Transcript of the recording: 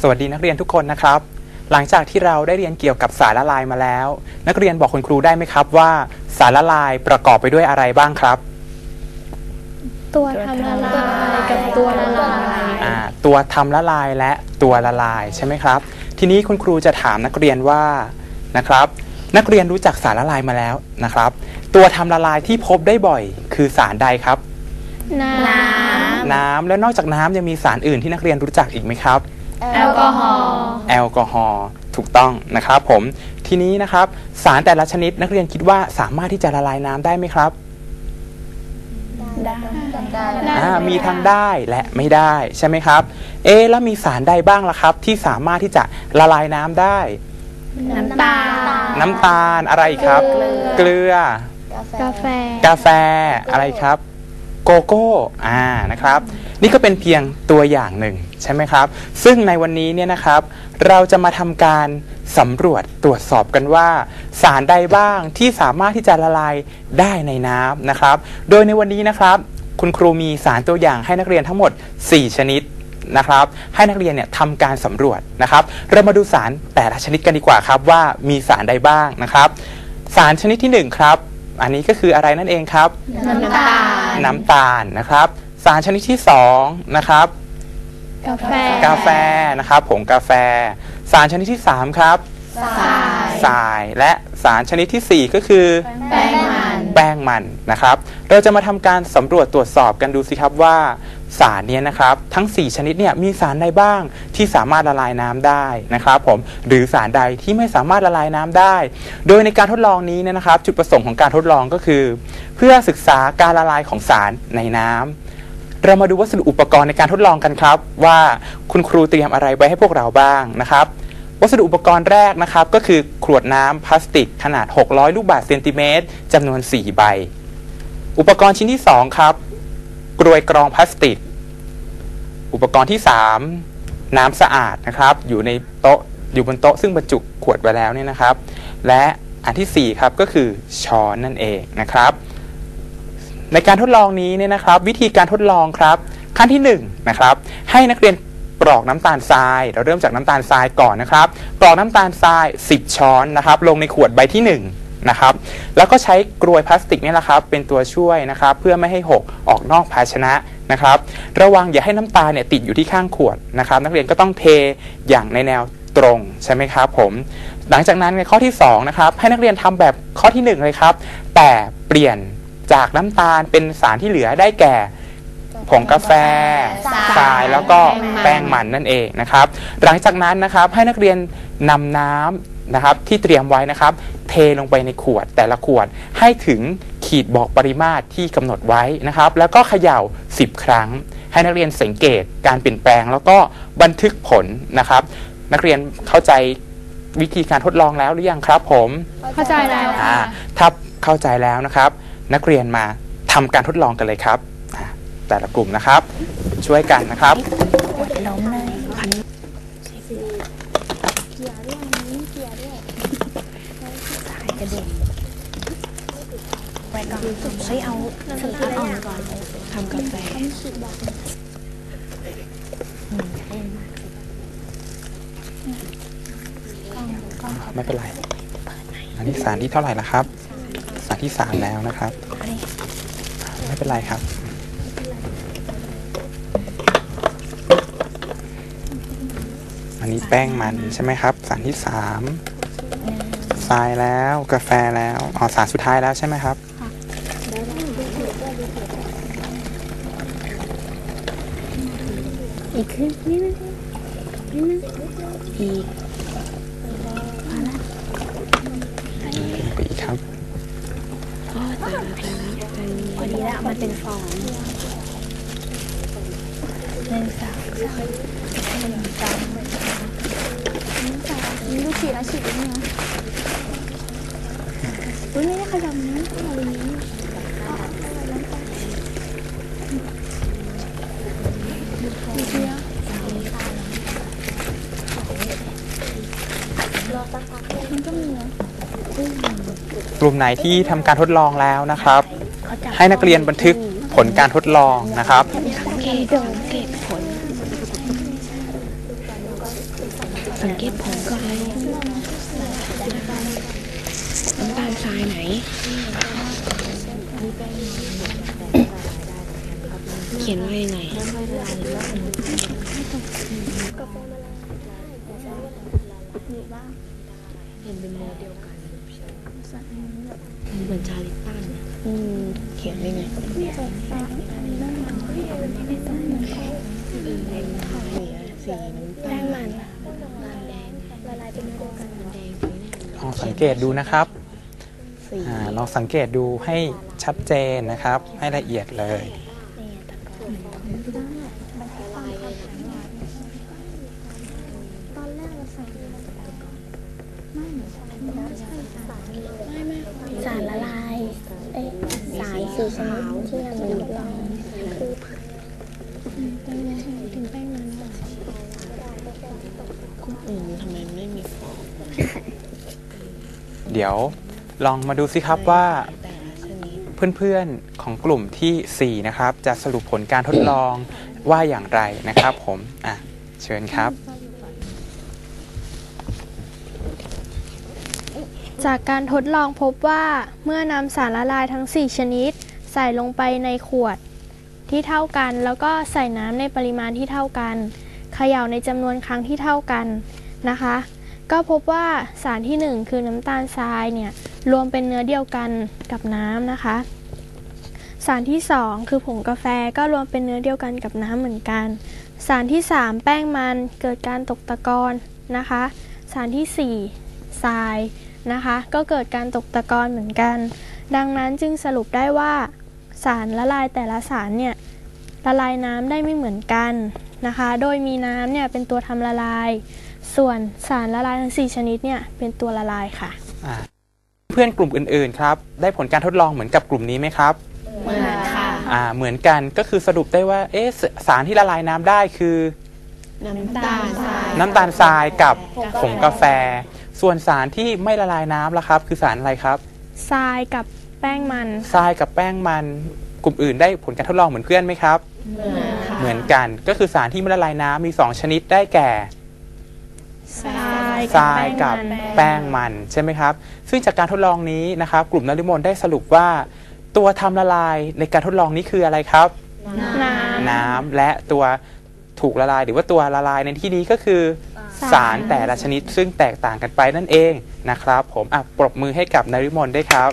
สวัสดีนักเรียนทุกคนนะครับ หลังจากที่เราได้เรียนเกี่ยวกับสารละลายมาแล้ว นักเรียนบอกคุณครูได้ไหมครับว่า สารละลายประกอบไปด้วยอะไรบ้างครับ ตัวทำละลายกับตัวละลายอ่าตัวทำละลายและตัวละลายใช่ไหมครับ ทีนี้คุณครูจะถามนักเรียนว่านะครับ นักเรียนรู้จักสารละลายมาแล้วนะครับ ตัวทำละลายที่พบได้บ่อย คือสารใดครับ น้น้ำแล้วนอกจากน้ำยังมีสารอื่นที่นักเรียนรู้จักอีกไหมครับำแอลกอฮอล์แอลกอฮอล์ถูกต้องนะครับผมทีนี้นะครับสารแต่ละชนิดนักเรียนคิดว่าสามารถที่จะละลายน้ำได้ไหมครับได้อ่ามีทั้งได้และไม่ได้ใช่ไหมครับ เอ๊ะแล้วมีสารใดบ้างล่ะครับ ที่สามารถที่จะละลายน้ำได้ น้ำตาล น้ำตาลอะไรอีกครับ เกลือ กาแฟ กาแฟอะไรครับ โกโก้อ่านะครับ นี่ก็เป็นเพียงตัวอย่างหนึ่งใช่ไหมครับ ซึ่งในวันนี้เนี่ยนะครับ เราจะมาทำการสำรวจตรวจสอบกันว่า สารใดบ้างที่สามารถที่จะละลายได้ในน้ำนะครับ โดยในวันนี้นะครับ คุณครูมีสารตัวอย่างให้นักเรียนทั้งหมด 4 ชนิดนะครับให้นักเรียนเนี่ยทำการสำรวจนะครับ เรามาดูสารแต่ละชนิดกันดีกว่าครับว่ามีสารใดบ้างนะครับ สารชนิดที่หนึ่งครับ อันนี้ก็คืออะไรนั่นเองครับ น้ำตาลน้ำตาลนะครับ สารชนิดที่2นะครับกาแฟกาแฟนะครับผงกาแฟ สารชนิดที่ 3 ครับทรายทรายและสารชนิดทีสี่4 ก็คือ แป้งมันแป้งมันนะครับ เราจะมาทำการสำรวจตรวจสอบกันดูสิครับว่า สารเนี้นะครับทั้ง 4 ชนิดเนี่ยมีสารใดบ้างที่สามารถละลายน้ำได้นะครับผมหรือสารใดที่ไม่สามารถละลายน้ำได้ โดยในการทดลองนี้เนี่ยนะครับ จุดประสงค์ของการทดลองก็คือ เพื่อศึกษาการละลายของสารในน้ำเรามาดูวัสดุอุปกรณ์ในการทดลองกันครับ ว่าคุณครูเตรียมอะไรไว้ให้พวกเราบ้างนะครับวัสดุอุปกรณ์แรกนะครับก็คือขวดน้ำพลาสติกขนาด 600 ลูกบาศก์เซนติเมตรจำนวน 4 ใบ อุปกรณ์ชิ้นที่ 2 ครับ กรวยกรองพลาสติก อุปกรณ์ที่ 3 น้ำสะอาดนะครับ อยู่ในโต๊ะอยู่บนโต๊ะซึ่งบรรจุขวดไว้แล้วเนี่ยนะครับ และอันทีสี่4 ครับก็คือช้อนนั่นเองนะครับ ในการทดลองนี้เนี่ยนะครับ วิธีการทดลองครับ ขั้นที่1นะครับ ให้นักเรียนกรอกน้ำตาลทราย เราเริ่มจากน้ำตาลทรายก่อนนะครับ กรอกน้ำตาลทราย 10 ช้อนนะครับ ลงในขวดใบที่ 1 นะครับ แล้วก็ใช้กรวยพลาสติกเนี่ยแหละครับ เป็นตัวช่วยนะครับ เพื่อไม่ให้หกออกนอกภาชนะนะครับ ระวังอย่าให้น้ำตาลเนี่ยติดอยู่ที่ข้างขวดนะครับ นักเรียนก็ต้องเทอย่างในแนวตรงใช่ไหมครับผม หลังจากนั้นในข้อที่2นะครับให้นักเรียนทำแบบข้อที่ 1 เลยครับ แต่เปลี่ยนจากน้ำตาลเป็นสารที่เหลือได้แก่ผงกาแฟทรายแล้วก็แป้งมันนั่นเองนะครับ หลังจากนั้นนะครับให้นักเรียนนำน้ำ นะครับที่เตรียมไว้นะครับ เทลงไปในขวดแต่ละขวดให้ถึงขีดบอกปริมาตรที่กำหนดไว้นะครับ แล้วก็เขย่า 10 ครั้ง ให้นักเรียนสังเกตการเปลี่ยนแปลง แล้วก็บันทึกผลนะครับ นักเรียนเข้าใจวิธีการทดลองแล้วหรือยังครับ ผมเข้าใจแล้วอ่าถ้าเข้าใจแล้วนะครับ นักเรียนมาทำการทดลองกันเลยครับอ่าแต่ละกลุ่มนะครับ ช่วยกันนะครับ ไว้ก่อนเฮ้ยเอาสุดท้ายอ่อนก่อนทำกาแฟไม่เป็นไร อันนี้สารที่เท่าไหร่ละครับ สารที่สามแล้วนะครับ ไม่เป็นไรครับอันนี้แป้งมันใช่ไหมครับ สารที่สามทรายแล้วกาแฟแล้วอ๋อสารสุดท้ายแล้วใช่ไหมครับ อีกขึ้นนิดนึงนิดนึงอีกไปอีกครับพอตายแล้วตายแล้วพอดีแล้วมันเป็นฟองหนึ่งสามหนึ่งสามหนี่ลูกฉีดแล้วฉีดได้ไหมอุ้ยไม่ได้ขยับนะอะไรนี้ ลุ่มไหนที่ทำการทดลองแล้วนะครับ ให้นักเรียนบันทึกผลการทดลองนะครับสังเกตสังเกตผลสังเกตผลก่อนเลยน้ำตาลทรายไหน เขียนว่ายังไงเเหมือนชาลิปตันอืมเขียนได้ไงสีสีน้ำตาลมันแดงละลายเป็นเดียวกันแดงตรงนี้ลองสังเกตดูนะครับอาลองสังเกตดูให้ชัดเจนนะครับ ให้ละเอียดเลยส สารละลายเอ้สารสีชนิดที่นำมาทดลองคือถึงแป้งมันอืมทำไมไม่มีฟองเดี๋ยวลองมาดูสิครับว่าแต่ละชนิดเพื่อนๆของกลุ่มทีสี่ 4 นะครับ จะสรุปผลการทดลองว่าอย่างไรนะครับผม อะ เชิญครับ จากการทดลองพบว่าเมื่อนำสารละลายทั้ง 4 ชนิด ใส่ลงไปในขวด ที่เท่ากันแล้วก็ใส่น้ำในปริมาณที่เท่ากันเขย่าในจำนวนครั้งที่เท่ากันนะคะ ก็พบว่าสารที่ 1 คือน้ำตาลทรายเนี่ยรวมเป็นเนื้อเดียวกันกับน้ำนะคะ สารที่ 2 คือผงกาแฟก็รวมเป็นเนื้อเดียวกันกับน้ำเหมือนกัน สารที่ 3 แป้งมันเกิดการตกตะกอนนะคะ สารทีสี่4 ทราย นะคะ ก็เกิดการตกตะกอนเหมือนกัน ดังนั้นจึงสรุปได้ว่า สารละลายแต่ละสารเนี่ยละลายน้ำได้ไม่เหมือนกันนะคะ โดยมีน้ำเนี่ยเป็นตัวทำละลาย ส่วนสารละลายทั้ง 4 ชนิดเนี่ยเป็นตัวละลายค่ะอะเพื่อนกลุ่มอื่นๆครับได้ผลการทดลองเหมือนกับกลุ่มนี้ไหมครับเหมือนค่ะอ่าเหมือนกันก็คือสรุปได้ว่าเอ๊ะสสารที่ละลายน้ำได้คือ น้ำตาลทรายน้ำตาลทรายกับผงกาแฟ ส่วนสารที่ไม่ละลายน้ำล่ะครับ คือสารอะไรครับทรายกับแป้งมันทรายกับแป้งมันกลุ่มอื่นได้ผลการทดลองเหมือนเพื่อนไหมครับ เหมือนกันก็คือสารที่ไม่ละลายน้ำมี 2 ชนิดได้แก่ ทรายทรายกับแป้งมันใช่ไหมครับ ซึ่งจากการทดลองนี้นะครับ กลุ่มนฤมลได้สรุปว่า ตัวทำละลายในการทดลองนี้คืออะไรครับ น้ำน้ำและตัวถูกละลายหรือว่าตัวละลายในที่นี้ก็คือ สารสารแต่ละชนิดซึ่งแตกต่างกันไปนั่นเองนะครับ ผมอะปรบมือให้กับนฤมลด้วยครับ